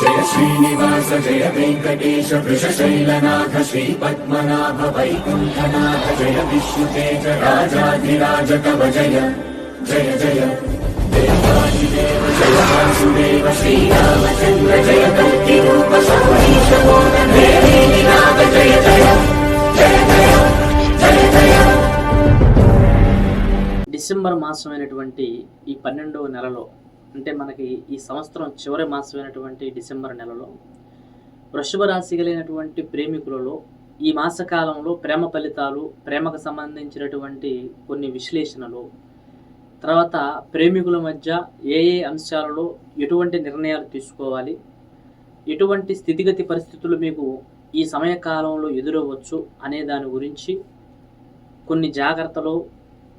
జయ శ్రీనివాస జయ వెంకటేశ వృషశైలనాథ శ్రీ పద్మనాభ వైకుంఠనాథ జయ విష్ణుతేజ రాజాధిరాజ కవ జయ జయ జయ. దేవాదిదేవ జయ వాసుదేవ శ్రీరామచంద్ర జయ కల్కి రూప సౌరీశ నాథ జయ జయ. జయ జయ. జయ జయ. డిసెంబర్ మాసమైనటువంటి ఈ పన్నెండవ నెలలో అంటే మనకి ఈ సంవత్సరం చివరి మాసమైనటువంటి డిసెంబర్ నెలలో వృషభ రాశి కలిగినటువంటి ప్రేమికులలో ఈ మాసకాలంలో ప్రేమ ఫలితాలు ప్రేమకు సంబంధించినటువంటి కొన్ని విశ్లేషణలు తర్వాత ప్రేమికుల మధ్య ఏ ఏ అంశాలలో ఎటువంటి నిర్ణయాలు తీసుకోవాలి ఎటువంటి స్థితిగతి పరిస్థితులు మీకు ఈ సమయకాలంలో ఎదురవ్వచ్చు అనే దాని గురించి కొన్ని జాగ్రత్తలు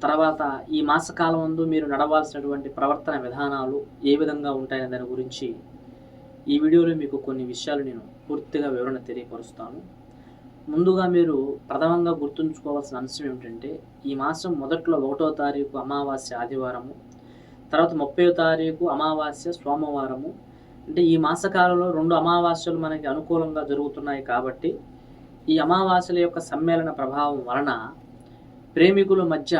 తర్వాత ఈ మాసకాలం ముందు మీరు నడవాల్సినటువంటి ప్రవర్తన విధానాలు ఏ విధంగా ఉంటాయనే దాని గురించి ఈ వీడియోలో మీకు కొన్ని విషయాలు నేను పూర్తిగా వివరణ తెలియపరుస్తాను. ముందుగా మీరు ప్రథమంగా గుర్తుంచుకోవాల్సిన అంశం ఏమిటంటే ఈ మాసం మొదట్లో ఒకటో తారీఖు అమావాస్య ఆదివారము తర్వాత ముప్పై తారీఖు అమావాస్య సోమవారము. అంటే ఈ మాసకాలంలో రెండు అమావాస్యలు మనకి అనుకూలంగా జరుగుతున్నాయి కాబట్టి ఈ అమావాస్యల యొక్క సమ్మేళన ప్రభావం వలన ప్రేమికుల మధ్య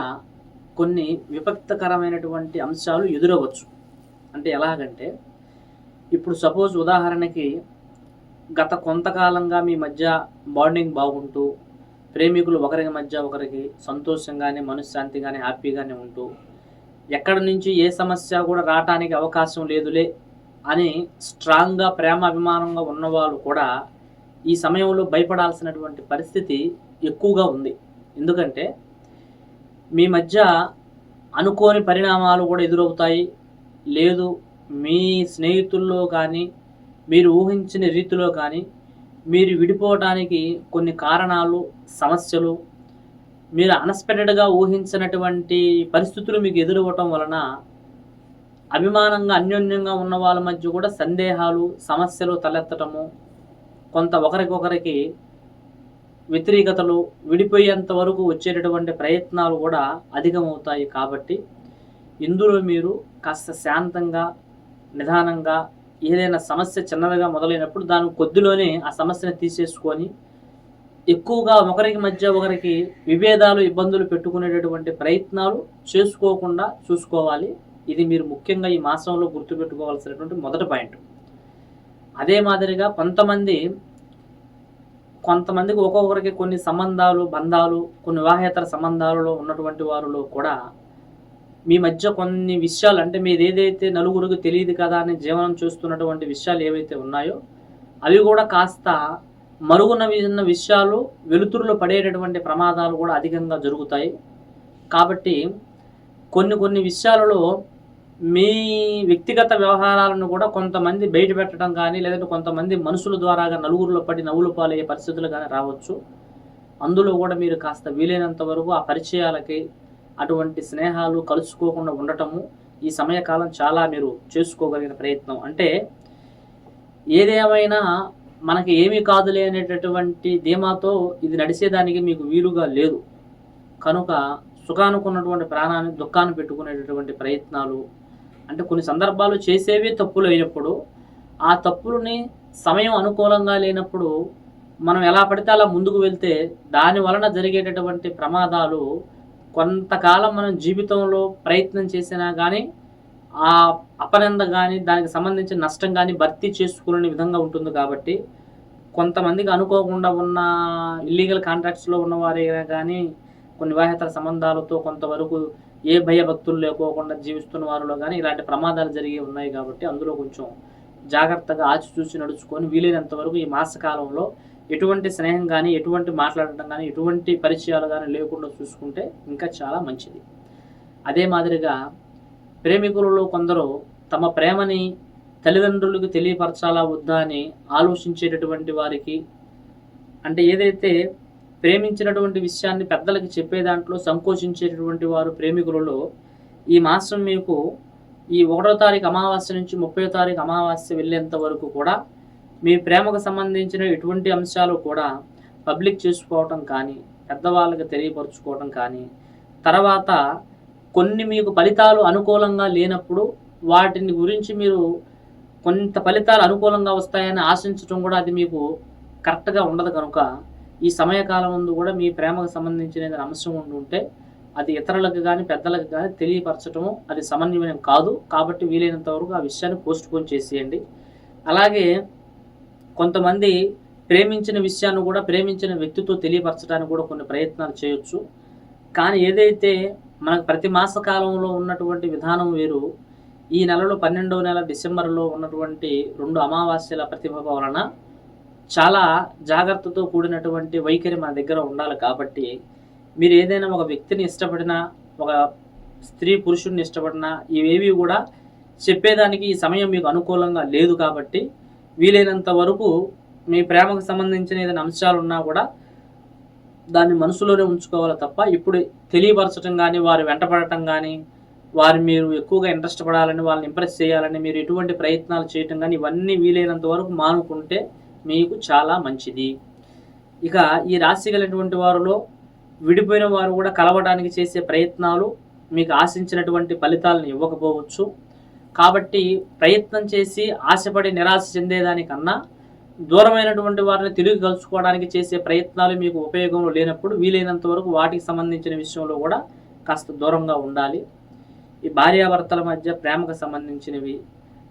కొన్ని విపక్తకరమైనటువంటి అంశాలు ఎదురవచ్చు. అంటే ఎలాగంటే ఇప్పుడు సపోజ్ ఉదాహరణకి గత కొంతకాలంగా మీ మధ్య బాండింగ్ బాగుంటూ ప్రేమికులు ఒకరికి మధ్య ఒకరికి సంతోషంగానే మనశ్శాంతిగానే హ్యాపీగానే ఉంటూ ఎక్కడి నుంచి ఏ సమస్య కూడా రావటానికి అవకాశం లేదులే అని స్ట్రాంగ్గా ప్రేమ అభిమానంగా ఉన్నవాళ్ళు కూడా ఈ సమయంలో భయపడాల్సినటువంటి పరిస్థితి ఎక్కువగా ఉంది. ఎందుకంటే మీ మధ్య అనుకోని పరిణామాలు కూడా ఎదురవుతాయి. లేదు మీ స్నేహితుల్లో కానీ మీరు ఊహించిన రీతిలో కానీ మీరు విడిపోవడానికి కొన్ని కారణాలు సమస్యలు మీరు అన్ఎక్స్పెక్టెడ్గా ఊహించినటువంటి పరిస్థితులు మీకు ఎదురవ్వటం వలన అభిమానంగా అన్యోన్యంగా ఉన్న వాళ్ళ మధ్య కూడా సందేహాలు సమస్యలు తలెత్తటము కొంత ఒకరికొకరికి వ్యతిరేకతలు విడిపోయేంత వరకు వచ్చేటటువంటి ప్రయత్నాలు కూడా అధికమవుతాయి కాబట్టి ఇందులో మీరు కాస్త శాంతంగా నిదానంగా ఏదైనా సమస్య చిన్నదిగా మొదలైనప్పుడు దాని కొద్దిలోనే ఆ సమస్యను తీసేసుకొని ఎక్కువగా ఒకరికి మధ్య ఒకరికి విభేదాలు ఇబ్బందులు పెట్టుకునేటటువంటి ప్రయత్నాలు చేసుకోకుండా చూసుకోవాలి. ఇది మీరు ముఖ్యంగా ఈ మాసంలో గుర్తుపెట్టుకోవాల్సినటువంటి మొదటి పాయింట్. అదే మాదిరిగా కొంతమంది కొంతమందికి ఒక్కొక్కరికి కొన్ని సంబంధాలు బంధాలు కొన్ని వివాహేతర సంబంధాలలో ఉన్నటువంటి వారిలో కూడా మీ మధ్య కొన్ని విషయాలు అంటే మీరు ఏదైతే నలుగురికి తెలియదు కదా అని జీవనం చూస్తున్నటువంటి విషయాలు ఏవైతే ఉన్నాయో అవి కూడా కాస్త మరుగున ఉన్న విషయాలు వెలుతురులో పడేటటువంటి ప్రమాదాలు కూడా అధికంగా జరుగుతాయి. కాబట్టి కొన్ని కొన్ని విషయాలలో మీ వ్యక్తిగత వ్యవహారాలను కూడా కొంతమంది బయట పెట్టడం కానీ లేదంటే కొంతమంది మనుషుల ద్వారాగా నలుగురిలో పడి నవ్వులు పాలయ్యే పరిస్థితులు కానీ రావచ్చు. అందులో కూడా మీరు కాస్త వీలైనంత వరకు ఆ పరిచయాలకి అటువంటి స్నేహాలు కలుసుకోకుండా ఉండటము ఈ సమయకాలం చాలా మీరు చేసుకోగలిగిన ప్రయత్నం. అంటే ఏదేమైనా మనకి ఏమీ కాదులే అనేటటువంటి ధీమాతో ఇది నడిచేదానికి మీకు వీలుగా లేదు. కనుక సుఖానుకున్నటువంటి ప్రాణాన్ని దుఃఖాన్ని పెట్టుకునేటటువంటి ప్రయత్నాలు అంటే కొన్ని సందర్భాలు చేసేవి తప్పులు అయినప్పుడు ఆ తప్పులని సమయం అనుకూలంగా లేనప్పుడు మనం ఎలా పడితే అలా ముందుకు వెళ్తే దాని వలన జరిగేటటువంటి ప్రమాదాలు కొంతకాలం మనం జీవితంలో ప్రయత్నం చేసినా కానీ ఆ అపనంద కానీ దానికి సంబంధించిన నష్టం కానీ భర్తీ చేసుకునే విధంగా ఉంటుంది కాబట్టి కొంతమందికి అనుకోకుండా ఉన్న ఇల్లీగల్ కాంట్రాక్ట్స్లో ఉన్నవారైనా కానీ కొన్ని వివాహేతర సంబంధాలతో కొంతవరకు ఏ భయభక్తులు లేకోకుండా జీవిస్తున్న వారిలో కానీ ఇలాంటి ప్రమాదాలు జరిగి ఉన్నాయి కాబట్టి అందులో కొంచెం జాగ్రత్తగా ఆచిచూసి నడుచుకొని వీలైనంత వరకు ఈ మాసకాలంలో ఎటువంటి స్నేహం కానీ ఎటువంటి మాట్లాడటం కానీ ఎటువంటి పరిచయాలు కానీ లేకుండా చూసుకుంటే ఇంకా చాలా మంచిది. అదే మాదిరిగా ప్రేమికులలో కొందరు తమ ప్రేమని తల్లిదండ్రులకు తెలియపరచాలా వద్దా అని ఆలోచించేటటువంటి వారికి అంటే ఏదైతే ప్రేమించినటువంటి విషయాన్ని పెద్దలకి చెప్పే దాంట్లో సంకోచించేటటువంటి వారు ప్రేమికులలో ఈ మాసం మీకు ఈ ఒకటో తారీఖు అమావాస్య నుంచి ముప్పై తారీఖు అమావాస్య వెళ్ళేంత వరకు కూడా మీ ప్రేమకు సంబంధించిన ఎటువంటి అంశాలు కూడా పబ్లిక్ చేసుకోవటం కానీ పెద్దవాళ్ళకి తెలియపరచుకోవటం కానీ తర్వాత కొన్ని మీకు ఫలితాలు అనుకూలంగా లేనప్పుడు వాటిని గురించి మీరు కొంత ఫలితాలు అనుకూలంగా వస్తాయని ఆశించడం కూడా అది మీకు కరెక్ట్గా ఉండదు కనుక ఈ సమయకాలం ముందు కూడా మీ ప్రేమకు సంబంధించిన ఏదైనా అంశం ఉండి ఉంటే అది ఇతరులకు కానీ పెద్దలకు కానీ తెలియపరచటము అది సమన్వయం కాదు. కాబట్టి వీలైనంత వరకు ఆ విషయాన్ని పోస్ట్ పోన్ చేసేయండి. అలాగే కొంతమంది ప్రేమించిన విషయాన్ని కూడా ప్రేమించిన వ్యక్తితో తెలియపరచడానికి కూడా కొన్ని ప్రయత్నాలు చేయొచ్చు. కానీ ఏదైతే మనకు ప్రతి మాస కాలంలో ఉన్నటువంటి విధానం వేరు ఈ నెలలో పన్నెండవ నెల డిసెంబర్లో ఉన్నటువంటి రెండు అమావాస్యల ప్రతిభ వలన చాలా జాగ్రత్తతో కూడినటువంటి వైఖరి మన దగ్గర ఉండాలి కాబట్టి మీరు ఏదైనా ఒక వ్యక్తిని ఇష్టపడినా ఒక స్త్రీ పురుషుడిని ఇష్టపడినా ఇవేవి కూడా చెప్పేదానికి ఈ సమయం మీకు అనుకూలంగా లేదు కాబట్టి వీలైనంత వరకు మీ ప్రేమకు సంబంధించిన ఏదైనా అంశాలు ఉన్నా కూడా దాన్ని మనసులోనే ఉంచుకోవాలి తప్ప ఇప్పుడు తెలియపరచడం కానీ వారు వెంటపడటం కానీ వారు మీరు ఎక్కువగా ఇంట్రెస్ట్ పడాలని వాళ్ళని ఇంప్రెస్ చేయాలని మీరు ఎటువంటి ప్రయత్నాలు చేయటం కానీ ఇవన్నీ వీలైనంత వరకు మానుకుంటే మీకు చాలా మంచిది. ఇక ఈ రాశి కలిగినటువంటి వారిలో విడిపోయిన వారు కూడా కలవడానికి చేసే ప్రయత్నాలు మీకు ఆశించినటువంటి ఫలితాలను ఇవ్వకపోవచ్చు. కాబట్టి ప్రయత్నం చేసి ఆశపడి నిరాశ చెందేదానికన్నా దూరమైనటువంటి వారిని తిరిగి కలుసుకోవడానికి చేసే ప్రయత్నాలు మీకు ఉపయోగంలో లేనప్పుడు వీలైనంత వరకు వాటికి సంబంధించిన విషయంలో కూడా కాస్త దూరంగా ఉండాలి. ఈ భార్యాభర్తల మధ్య ప్రేమకు సంబంధించినవి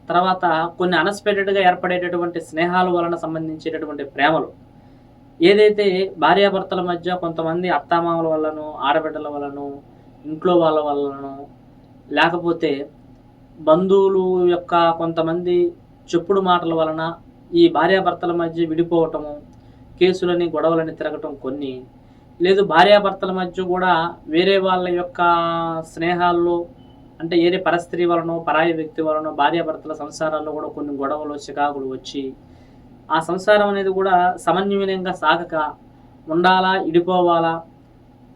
తర్వాత కొన్ని అన్ఎక్స్పెక్టెడ్గా ఏర్పడేటటువంటి స్నేహాల వలన సంబంధించేటటువంటి ప్రేమలు. ఏదైతే భార్యాభర్తల మధ్య కొంతమంది అత్తామామల వల్లనో ఆడబిడ్డల వలనో ఇంట్లో వాళ్ళ వలనో లేకపోతే బంధువులు యొక్క కొంతమంది చెప్పుడు మాటల వలన ఈ భార్యాభర్తల మధ్య విడిపోవటము కేసులని గొడవలని తిరగటం కొన్ని. లేదు భార్యాభర్తల మధ్య కూడా వేరే వాళ్ళ యొక్క స్నేహాల్లో అంటే ఏరే పరస్త్రీ వలనో పరాయి వ్యక్తి వలనో భార్యాభర్తల సంసారాల్లో కూడా కొన్ని గొడవలు చికాకులు వచ్చి ఆ సంసారం అనేది కూడా సమన్వయంగా సాగక ఉండాలా ఇడిపోవాలా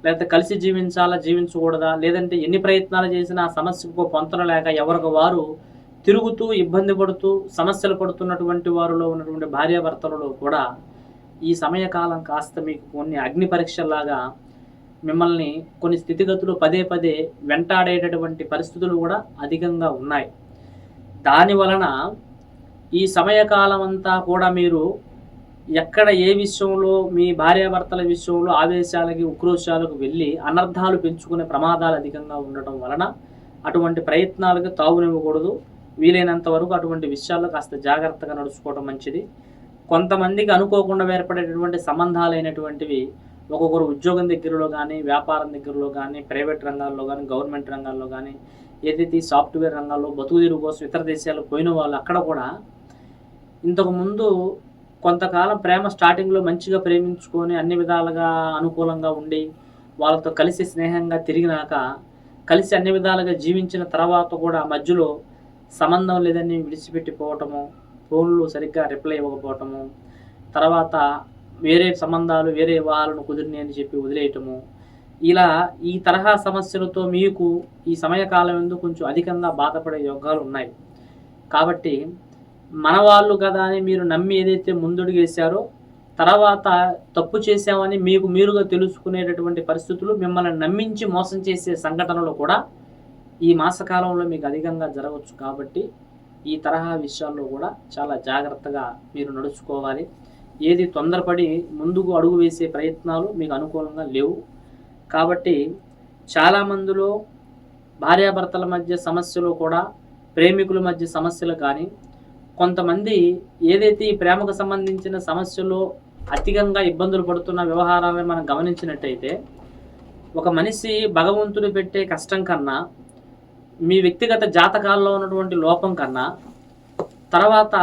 లేకపోతే కలిసి జీవించాలా జీవించకూడదా లేదంటే ఎన్ని ప్రయత్నాలు చేసినా ఆ సమస్యకు పొంతన లేక ఎవరికి వారు తిరుగుతూ ఇబ్బంది పడుతూ సమస్యలు పడుతున్నటువంటి వారిలో ఉన్నటువంటి భార్యాభర్తలలో కూడా ఈ సమయకాలం కాస్త మీకు కొన్ని అగ్ని పరీక్షల్లాగా మిమ్మల్ని కొన్ని స్థితిగతులు పదే పదే వెంటాడేటటువంటి పరిస్థితులు కూడా అధికంగా ఉన్నాయి. దాని వలన ఈ సమయకాలం అంతా కూడా మీరు ఎక్కడ ఏ విషయంలో మీ భార్యాభర్తల విషయంలో ఆవేశాలకి ఉక్రోషాలకు వెళ్ళి అనర్థాలు పెంచుకునే ప్రమాదాలు అధికంగా ఉండటం వలన అటువంటి ప్రయత్నాలకు తావునివ్వకూడదు. వీలైనంత వరకు అటువంటి విషయాల్లో కాస్త జాగ్రత్తగా నడుచుకోవడం మంచిది. కొంతమందికి అనుకోకుండా ఏర్పడేటటువంటి సంబంధాలైనటువంటివి ఒక్కొక్కరు ఉద్యోగం దగ్గరలో కానీ వ్యాపారం దగ్గరలో కానీ ప్రైవేట్ రంగాల్లో కానీ గవర్నమెంట్ రంగాల్లో కానీ ఏదైతే సాఫ్ట్వేర్ రంగాల్లో బతుకు తీరు కోసం ఇతర దేశాలకు పోయిన వాళ్ళు అక్కడ కూడా ఇంతకుముందు కొంతకాలం ప్రేమ స్టార్టింగ్లో మంచిగా ప్రేమించుకొని అన్ని విధాలుగా అనుకూలంగా ఉండి వాళ్ళతో కలిసి స్నేహంగా తిరిగినాక కలిసి అన్ని విధాలుగా జీవించిన తర్వాత కూడా మధ్యలో సంబంధం లేదని విడిచిపెట్టిపోవటము ఫోన్లు సరిగ్గా రిప్లై ఇవ్వకపోవటము తర్వాత వేరే సంబంధాలు వేరే వివాహాలను కుదిరినాయి అని చెప్పి వదిలేయటము. ఇలా ఈ తరహా సమస్యలతో మీకు ఈ సమయకాలం ఎందుకు కొంచెం అధికంగా బాధపడే యోగాలు ఉన్నాయి. కాబట్టి మన వాళ్ళు కదా అని మీరు నమ్మి ఏదైతే ముందుడుగేశారో తర్వాత తప్పు చేశామని మీకు మీరుగా తెలుసుకునేటటువంటి పరిస్థితులు మిమ్మల్ని నమ్మించి మోసం చేసే సంఘటనలు కూడా ఈ మాసకాలంలో మీకు అధికంగా జరగవచ్చు. కాబట్టి ఈ తరహా విషయాల్లో కూడా చాలా జాగ్రత్తగా మీరు నడుచుకోవాలి. ఏది తొందరపడి ముందుకు అడుగు వేసే ప్రయత్నాలు మీకు అనుకూలంగా లేవు. కాబట్టి చాలామందిలో భార్యాభర్తల మధ్య సమస్యలు కూడా ప్రేమికుల మధ్య సమస్యలు కానీ కొంతమంది ఏదైతే ఈ ప్రేమకు సంబంధించిన సమస్యలో అధికంగా ఇబ్బందులు పడుతున్న వ్యవహారాలను మనం గమనించినట్టయితే ఒక మనిషి భగవంతుడు పెట్టే కష్టం కన్నా మీ వ్యక్తిగత జాతకాల్లో ఉన్నటువంటి లోపం కన్నా తర్వాత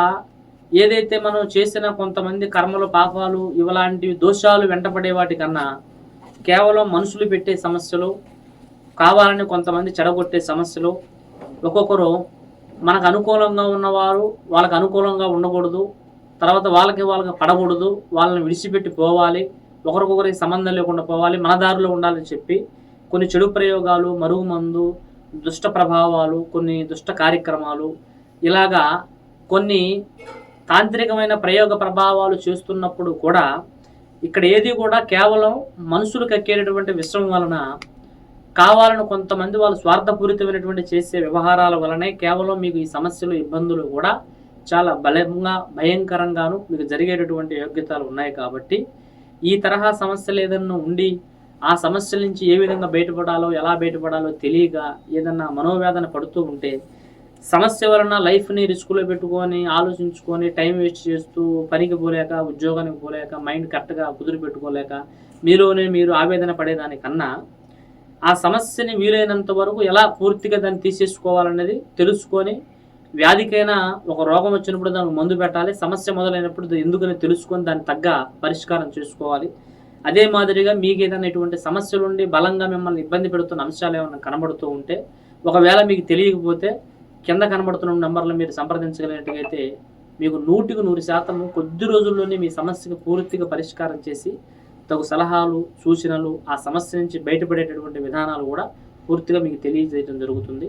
ఏదైతే మనం చేసిన కొంతమంది కర్మలు పాపాలు ఇవలాంటి దోషాలు వెంటపడే వాటి కన్నా కేవలం మనుషులు పెట్టే సమస్యలు కావాలని కొంతమంది చెడగొట్టే సమస్యలు ఒక్కొక్కరు మనకు అనుకూలంగా ఉన్నవారు వాళ్ళకి అనుకూలంగా ఉండకూడదు తర్వాత వాళ్ళకి వాళ్ళకి పడకూడదు వాళ్ళని విడిచిపెట్టి పోవాలి ఒకరికొకరికి సంబంధం లేకుండా పోవాలి మన దారిలో ఉండాలని చెప్పి కొన్ని చెడు ప్రయోగాలు మరుగుమందు దుష్ట ప్రభావాలు కొన్ని దుష్ట కార్యక్రమాలు ఇలాగా కొన్ని తాంత్రికమైన ప్రయోగ ప్రభావాలు చేస్తున్నప్పుడు కూడా ఇక్కడ ఏది కూడా కేవలం మనుషులకు ఎక్కేటటువంటి విషయం వలన కావాలని కొంతమంది వాళ్ళు స్వార్థపూరితమైనటువంటి చేసే వ్యవహారాల వలనే కేవలం మీకు ఈ సమస్యలు ఇబ్బందులు కూడా చాలా బలంగా భయంకరంగాను మీకు జరిగేటటువంటి యోగ్యతలు ఉన్నాయి కాబట్టి ఈ తరహా సమస్యలు ఏదన్నా ఉండి ఆ సమస్యల నుంచి ఏ విధంగా బయటపడాలో ఎలా బయటపడాలో తెలియక ఏదన్నా మనోవేదన పడుతూ ఉంటే సమస్య వలన లైఫ్ని రిస్క్లో పెట్టుకొని ఆలోచించుకొని టైం వేస్ట్ చేస్తూ పనికి పోలేక ఉద్యోగానికి పోలేక మైండ్ కరెక్ట్గా కుదురు పెట్టుకోలేక మీలోనే మీరు ఆవేదన పడేదానికన్నా ఆ సమస్యని వీలైనంత వరకు ఎలా పూర్తిగా దాన్ని తీసేసుకోవాలనేది తెలుసుకొని వ్యాధికైనా ఒక రోగం వచ్చినప్పుడు దానికి మందు పెట్టాలి సమస్య మొదలైనప్పుడు ఎందుకని తెలుసుకొని దాన్ని తగ్గ పరిష్కారం చేసుకోవాలి. అదే మాదిరిగా మీకు ఏదైనా ఇటువంటి సమస్యలు ఉండి బలంగా మిమ్మల్ని ఇబ్బంది పెడుతున్న అంశాలు ఏమైనా కనబడుతూ ఉంటే ఒకవేళ మీకు తెలియకపోతే కింద కనబడుతున్న నెంబర్లు మీరు సంప్రదించగలిగినట్టుగైతే మీకు నూటికి నూరు శాతం కొద్ది రోజుల్లోనే మీ సమస్యకు పూర్తిగా పరిష్కారం చేసి తగు సలహాలు సూచనలు ఆ సమస్య నుంచి బయటపడేటటువంటి విధానాలు కూడా పూర్తిగా మీకు తెలియజేయడం జరుగుతుంది.